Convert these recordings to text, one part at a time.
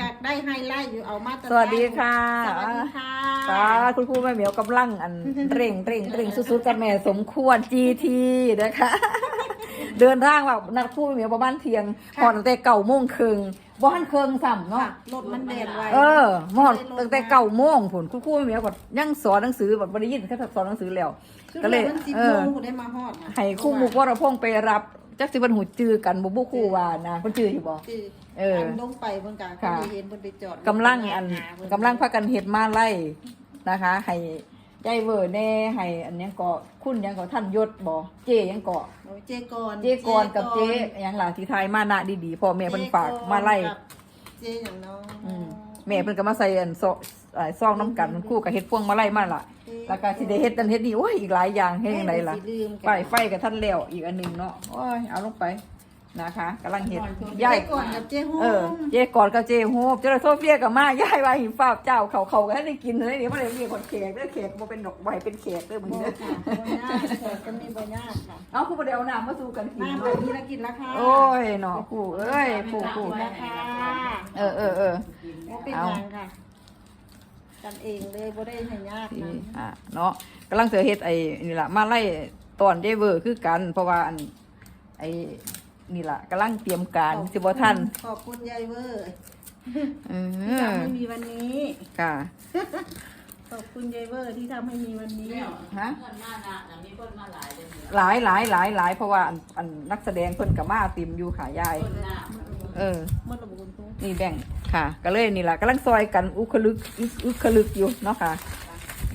ก็ได้ไฮไลท์อยู่เอามาตรฐานสวัสดีค่ะสวัสดีค่ะค่ะ คุณครูแม่เหมียวกำลังอันเร่งเร่งเร่งสุดๆกับแม่สมควร GT นะคะ เดินทางแบบนักครูแม่เหมียวประมาณเที่ยงพอตั้งแต่เก่าโมงครึ่งบ่ทันครึ่งซ้ำค่ะเนาะรถมันแดงไว้เออมอดตั้งแต่เก่าโมงผลคุณครูแม่เหมียวก็ยังสอนหนังสือแบบบ่ได้ยินแค่สอนหนังสือแล้วก็เลยมันสิบเอโมองกูได้มาฮอดนะให้ครู่มุกวรพงษ์ไปรับจักสิเพิ่นหูจื้อกันบ่บ่ครู่ว่านะเพิ่นจื้ออยู่บ่คือ เออ นลงไปเพิ่นก็ค่ะ ได้เห็นเพิ่นไปจอดกำลังอันหาเพิ่นกำลังพากันเฮ็ดมาไล่นะคะ ให้ยายเวอร์แน่ให้อันหยังเกาะคุณหยังเกาะท่านยศบ่เจหยังเกาะโอ้ยเจกรเจกรกับเจหยังล่ะที่ทายมานะดีๆพ่อแม่เพิ่นฝากมาไล่ กับเจอย่างน้องอืมแม่เพิ่นก็มาใส่อันซอกเอ่อซองน้ำกันคู่กับเฮ็ดพวงมาไล่มาล่ะ แล้วก็สิได้เฮ็ดนั่นเฮ็ดนี่โอ้ยอีกหลายอย่างเฮ็ดจังไดล่ะสิลืมกัน ป้ายไฟกับท่านแล้วอีกอันหนึงเนาะโอ้ยเอาลงไป นะคะกำลังเฮ็ดเจยายกรกับเจฮู้เออเจกอดกับเจโฮบเจอโซเฟียกับมายายว่าหินฟ้าเจ้าเขาเขาก็ให้ได้กินเลยนี่บ่ได้มีคนแขกเด้อแขกบ่เป็นดอกใบเป็นแขกเด้อมึงบ่เด้อค่ะบ่ยากแต่ก็มีบ่ยากค่ะเอาคู่บ่ได้เอาน้ำมาสู่กันกินน้ำแบบนี้ละกินราคาโอ้ยเนาะคู่เอ้ยคู่คู่ราคาเออเออเออบ่เป็นเอาหยังค่ะกันเองเลยบ่ได้ให้ยากที่นะอะเนาะกำลังเสือเฮ็ดไอ้นี่ล่ะมาไล่ตอนเดเวอร์คือกัน เพราะว่าอันไอ้ นี่ล่ะกำลังเตรียมการสิบ่ทันขอบคุณยายเวอร์เอที่อทำให้มีวันนี้ ค่ะขอบคุณยายเวอร์ที่ทำให้มีวันนี้ ฮะหลายหลายหลายหลายเพราะว่าอันอันนักแสดงเพิ่นกับมาติมอยู่ขายายเออเมื่อระบุคุณครูนี่แบ่งค่ะ ก็เลยนี่แหละกำลังซอยกันอุคลึกอุอุคลึกอยู่เนาะค่ะ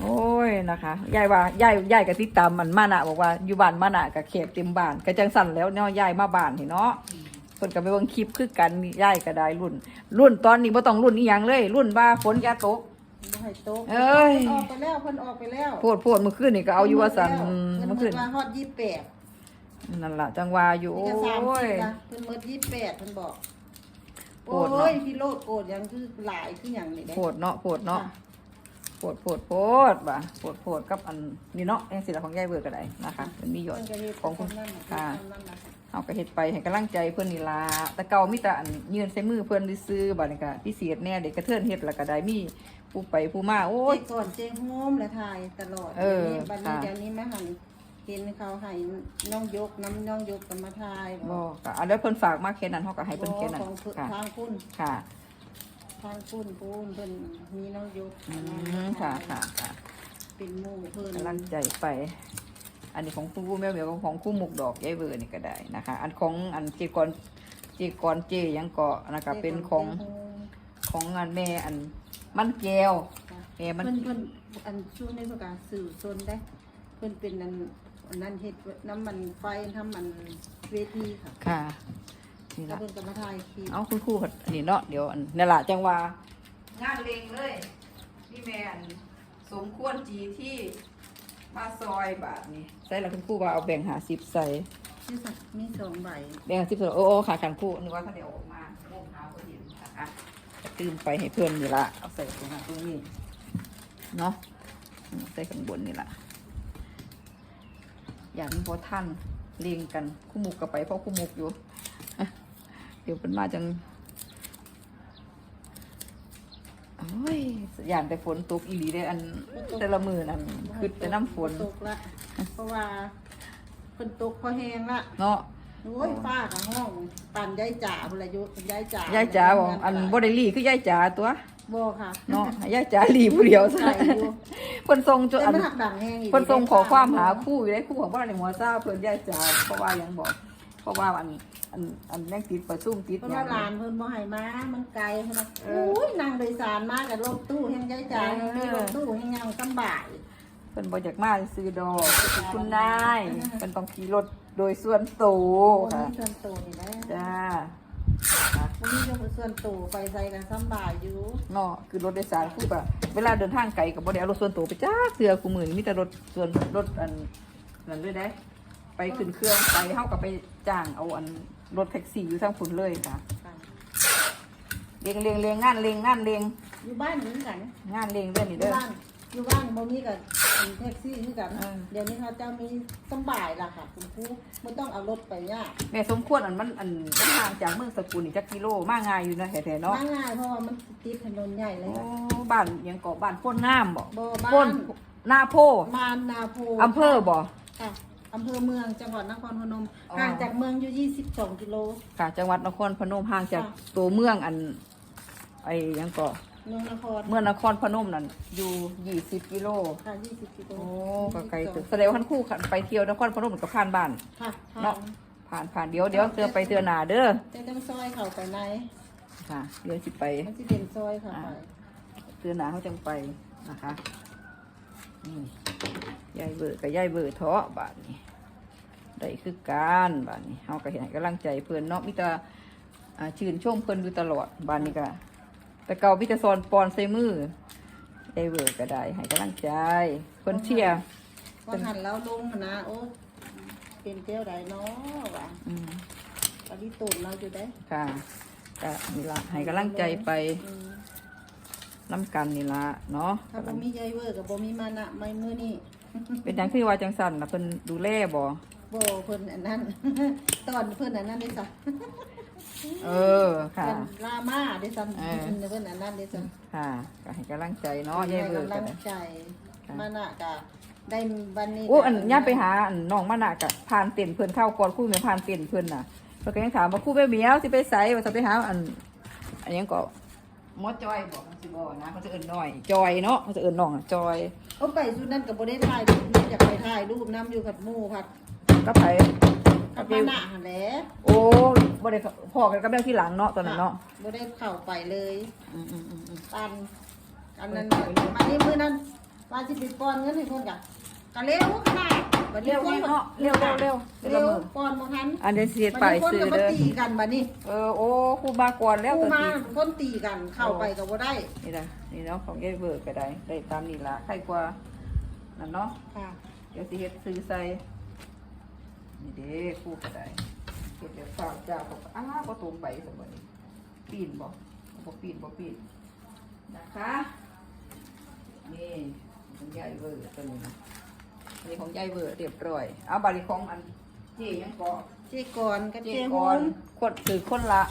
โอ้ยนะคะยายว่ายายยายกับติดตามมันมานะบอกว่าอยู่บ้านมานะกับเขตเต็มบ้านก็จังสั่นแล้วเนาะยายมาบ้านเห็นเนาะเพิ่นก็ไปเบิ่งคลิปคือกันยายก็ได้รุ่น รุ่นตอนนี้บ่ต้องรุ่นอีหยังเลย รุ่นว่าฝนอย่าตกบ่ให้โต๊ะเอ้ยเพิ่นออกไปแล้วเพิ่นออกไปแล้วโพดโพดเมื่อคืนนี่ก็เอาอยู่ว่าสั่นเพิ่เมื่นอหมคืดนว่าฮอดยี่แปดนั่นล่ะจังว่าอยู่นี่โอ้ก็สามสิย บนะเพิ่นหมดยี่แปดเพิ่นบอก โกรธเนอะโอ้ยพี่โลดโกรธยังคือหลายคืออย่างนี้ได้โพดเนาะโพดเนาะ ค่ะโพดโพดโพดบ่ะโพดโพดกับอันนี่เนาะยังสิละของยายเบิกก็ได้นะคะมันมีหยอดเพิ่นก็เฮ็ดของคุณนั่นน่ะค่ะทำนั่นน่ะเอาก็เฮ็ดไปให้กำลังใจเพิ่นนี่ล่ะแต่เก่ามีแต่อันยืนใส่มือเพิ่นซื้อๆบัดนี้ก็พิเศษแน่เด็กกระเทินเฮ็ดแล้วก็ได้มีผู้ไปผู้มาโอ้ยเจ๊ก่อนเจ๊โฮมและถ่ายตลอดเออดี๋ยวนี้บัดนี้ค่ะเดี๋ยวนี้แม่หันเห็นเขาให้น้องยกน้ำน้องยกกันมาถ่ายบ่ก็อันนั้นเพิ่นฝากมาแค่นั้นเฮาก็ให้เพิ่นแค่นั้นของค่ะทางคุณค่ะ ทางคุณปูนเพิ่นมีน้องยกอืมค่ะค่ะค่ะเป็นหมู่เพิ่นกำลังใจไป อันนี้ของคุณผู้แม่เหมียวของคู่หมุกดอกยายเบิกนี่ก็ได้นะคะ อันของอันเจกรเจกรเจหยังก็นะคะเป็นของของงานแม่อันมันแก้วแม่มันเพิ่นเพิ่นอันช่วงในประกาศสื่อซนได้ เพิ่นเป็นอันอันนั้นเฮ็ดน้ำมันไฟทำมันเวทีค่ะค่ะ นี่แล้วละเพิ่นก็มาถ่ายคลิปเอาคุณครูอันนี้เนาะเดี๋ยวอันนี่ละจังว่างานเลงเลยนี่แม่อันสมควรจีที่มาซอยบาทนี่ใส่ละคุณครูว่าเอาแบ่งหาสิบใส่ที่สักมีสองใบแบ่งหาสิบใส่โอ้โอ้ค่ะคันครูนึกว่าถ้าเดี๋ยวออกมาโมงหาก็เห็นนะคะจะตื่มไปให้เพื่อนนี่ละเอาใส่ตรงนั้นตรงนี้เนาะอืมใส่ข้างบนนี่ละอย่างนี้พอท่านเรียงกันคู่มุกกับไปเพราะคู่มุกอยู่อะ เดี๋ยวเป็นมาจังโอ้ยอย่างแต่ฝนตกอีหลีได้อันแต่ละมือนั่นคือแต่น้ำฝนตกละเพราะว่าเพิ่นตกพอแห้งละเนาะโอ้ยฟ้ากับห้องปั่นยายจ๋าพุ่นละยุยายจ๋ายายจ๋าบอกอันบ่ได้ลีคือยายจ๋าตัวบ่ค่ะเนาะให้ยายจ๋าลีผู้เดียวซะใช่อยู่เพิ่นส่งจนแต่อันมันหักดังแห้งอีกเพิ่นส่งขอความหาคู่อยู่ได้คู่ของบ้านในหัวซ่าเพิ่นยายจ๋าเพราะว่าหยังบอก เพราะว่าอัน อันอันแม่งติดประชุมติดเพราะหยัว่าง หลานเพิ่นบ่ให้มา มันไกลเพิ่นว่าเอโอ้อยนั่งโดยสารมากับรถตู้แห่งยายจ๋าเออมีรถตู้แห่งยังสำบายเพิ่นบ่อยากมาซื้อดอกคุณนายเพิ่นต้องขี่รถโดยส่วนตัวบ่ค่ะมีส่วนตัวนี่แหละจ้าบ่มีส่วนตัวไปใส่กันสำบายอยู่เนาะคือรถโดยสารคู่แบบเวลาเดินทางไกลก็บ่ได้เอารถส่วนตัวไปจ้าเสือกูมือนี่มีแต่รถส่วนรถอันนั่นเลยได้ ไปขึ้นเครื่องไปเฮาก็ไปจ้างเอาอัน รถแท็กซี่อยู่ทางพุ่นเลยค่ะค่ะเลียงเลียงเลียงงานเลียงงานเลียงอยู่บ้านเหมือนกันงานเลียงเรื่องนี้อยู่เด้อ บ้านอยู่บ้านบ่มีกับอันแท็กซี่คือกันเออ เดี๋ยวนี้เขาจะมีสำบายล่ะค่ะคุณครูไม่ต้องเอารถไปยากแม่สมควรอันมันอันมันห่างจากเมืองสกุลนี่จักกิโลมาง่ายอยู่นะแท้ๆเนาะมาง่ายเพราะว่ามันติดถนนใหญ่เลยโอ้ค่ะ บ้านยังเกาะบ้านโพ้นงามบ่บ่บ้าน โพ้นหน้าโพ มานนาโพอำเภอบ่ค่ะ อำเภอเมืองจังหวัดนครพนมอ๋อ ห่างจากเมืองอยู่ 22 กิโล ค่ะ จังหวัดนครพนมห่างจากค่ะ ตัวเมืองอัน ไอ้ยังเกาะเมืองนครเมืองนครพนมนั่นอยู่20กิโลค่ะ 20 กิโลโอ้ก็ไกลตึกแสดงว่าท่านครู่ไปเที่ยวนครพนมก็ผ่านบ้าน ค่ะเนาะ ผ่านผ่านเดี๋ยวเดี๋ยวเตือไปเตือหนาเด้อจะต้องซอยเข้าไปในค่ะเดี๋ยวสิไป มันสิเป็นซอยเข้าไป เตือหนาเขาจังไปนะคะนี่ ยายเบิดกับยายเบิดเทาะบาทนี้ได้คือการบาทนี้เขาก็เห็นให้กำลังใจเพื่อนเนาะมิตรอ่าชื่นชมเพื่อนอยู่ตลอดบานนี้ก็แต่เก่ามิตรซอนปอนใส่มือยายเบิดก็ได้ให้กำลังใจเพื่อนเชียร์พอหันแล้วลงมานะโอ้เป็นเตี้ยวใดเนาะว่ะอืมปฏิตูนเราอยู่ได้ค่ะก็นี่ละให้กำลังใจไปอืมน้ำกันนี่ละเนาะถ้าบ่มียายเวอร์กับบ่มีมานะไม่มื้อนี้ เป็นอย่างที่ว่าจังสันนะเพิ่นดูแลบ่บ่เพิ่นอันนั้น ตอนเพิ่นอันนั้นได้ซะเออค่ะเพิ่นลามาได้ซะเออ เพิ่นอันนั้นได้ซะค่ะก็ให้กำลังใจเนาะยายเบิดให้ก็กำลังได้ใจค่ะ มานะก็ได้วันนี้โอ้อันย่าไปหาอันน้องมานะกะผ่านเต็นเพิ่นเข้าก่อนคู่แม่ผ่านเต็นเพิ่นน่ะเพิ่นก็ยังถามว่าคู่แม่เหมียวสิไปไสว่าจะไปหาอันอันหยังก็ หมอจอยบอกมันสิบ่นะเขาจะเอิ้นน้อย จอยเนาะเขาจะเอิ้นน้องอะจอยเอาไปสุดนั้นก็บ่ได้ถ่ายรูปอยากไปถ่ายรูปนํอยู่กับหมู่พัดก็ไปกับมานะหั่นแหละโอ้บ่ได้พอกันกับเรื่องที่หลังเนาะตอนนั้นเนาะบ่ได้เข้าไปเลยอืมอืมอืมอืมปันอันนั้นมานี่มื้อนั้นว่าสิไปป้อนเงินให้เพิ่นกะ ก็เร็วขนาดบัดนี้เร็วคนเนาะเร็วเร็วเร็วเร็เร็ววมือป้อนบ่ทันอันเดยวเสียบัดไปนี้คนซื้อก็มาเด้อตีกันบัดนี้เออโอ้ครูมาก่อนแล้วผู้ตอนมานี้คนตีกันเข้าไปก็บ่ได้นี่นะนี่เนาะของยายเบิร์ก็ได้ได้ตามนี่ละใครกว่านั่นเนาะค่ะเดี๋ยวสิเฮ็ดซื้อใส่นี่เด้ครู่ก็ได้เฮ็ดเดี๋ยวฝากจ้าบอกอ้าวบ่ตรงไปสมบัติปีนบ่บ่ปีนบ่ปีนนะคะนี่ของยายเบิร์ตัวนี้นะ อันนี่ของยายเบิร์เรียบร้อย เอาบาริของอันเจ๊ยังเกาะเจกรกับเจเจกฮุรนขวดถือคนละ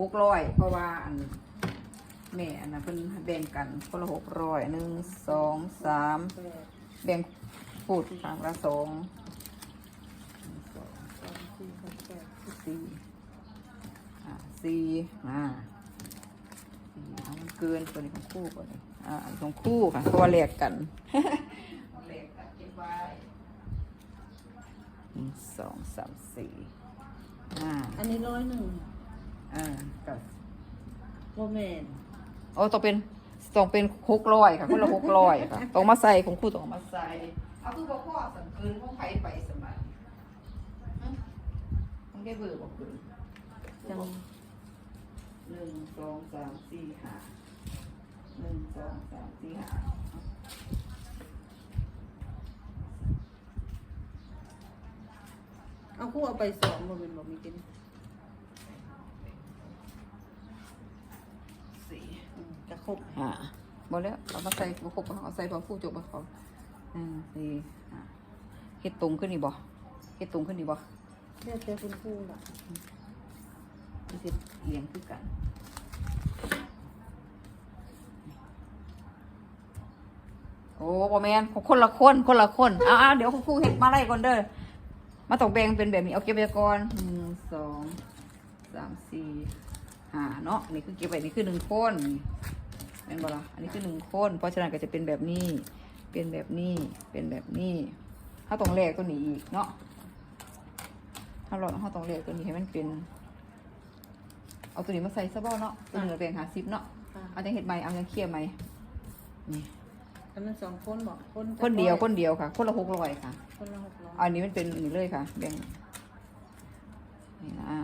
หกร้อยเพราะว่าอันแม่อันนั้นเพิ่นแบ่งกันคนละหกร้อยหนึ่งสองสามแบ่งพูดทางละสองหนึ่งสองสี่อ่าสี่อ่าสี่เอามันเกินตัวนี้ของคู่ก่อนเลยอ่าอันของคู่ค่ะเพราะว่าแลกกัน แลกกันเก็บไว้ห นึ่งสองสามสี่ห้าอันนี้ร้อยหนึ่งอ่ากับโรแมนโอ้ต้องเป็นต้องเป็นหกร้อยค่ะคนละหกร้อยค่ะต้องมาใส่ของครู่ต้องเอามาใส่เอาคือบอกพ่อสังเกินของไผไปสมัยต้องได้เบอร์บอกเกินจังหนึ่งสองสามสี่ห้าหนึ่งสองสามสี่ห้า เอาคู่เอาไปสองโรแมนบอกมีกินสี่อืมจะครบห้าหมดแล้วเอามาใส่บุครบเอาใส่บางคู่จบมาเขาหนึ่งสี่ห้าเฮ็ดตรงขึ้นนี่บ่เฮ็ดตรงขึ้นนี่บ่เรียกเจอคุณครูล่ะที่สิเลี้ยงคือกันโอ้บอแมนคนละคนคนละคนเอาเอาเดี๋ยวคุณครูเห็ดมาไล่ก่อนเด้อ มาตกแบ่งเป็นแบบนี้เอาเก็บไว้ก่อนหนึ่งสองสามสี่ห้าเนาะนี่คือเก็บไว้นี่คือหนึ่งคนเห็นบ่ล่ะอันนี้คือหนึ่งคน เพราะฉะนั้นก็จะเป็นแบบนี้ เป็นแบบนี้เป็นแบบนี้ถ้าต้องแลกตัวนี้อีกเนาะถ้าเราถ้าต้องแลกตัวนี้ให้มันเป็น เอาตัวนี้มาใส่ซะบ่เนาะตัวหนึ่งแบ่งหาซิปเนาะค่ะเอาจังเห็ดไหมเอาจังเคลียร์ไหมนี่ อันนั้นสองคนบอกคนคนเดียวคนเดียวค่ะ คนละหกร้อยค่ะ คนละหกร้อยอันนี้มันเป็นนี่เลยค่ะ แบ่งนี่นะ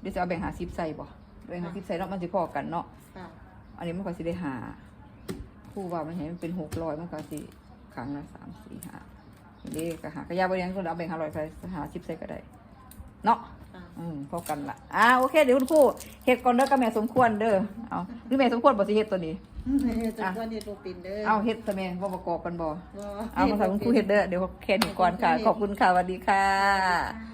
เดี๋ยวจะเอาแบ่งหาซิปใส่บ่แบ่งหาซิปใส่เนาะมันสิพอกันเนาะค่ะอันนี้มันก็สิได้หาคู่ว่ามันเห็นมันเป็นหกร้อยมันก็สิครั้งละสามสี่ห้านี่ก็หากระยาบริยังคนเอาแบ่งหาร้อยใส่หาซิปใส่ก็ได้เนาะค่ะอืมพอกันละอ่าโอเคเดี๋ยวคุณครูเฮ็ดก่อนเด้อกับแม่สมควรเด้อเอาหรือแม่สมควรบ่สิเฮ็ดตัวนี้ จังว่าเฮ็ดบ่เป็นเด้อเอาเฮ็ดซะแม่บ่ประกอบกันบ่บ่เอามาทำคุณครูเฮ็ดเด้อเดี๋ยวแค่นี้ก่อนค่ะ ขอบคุณค่ะสวัสดีค่ะค่ะ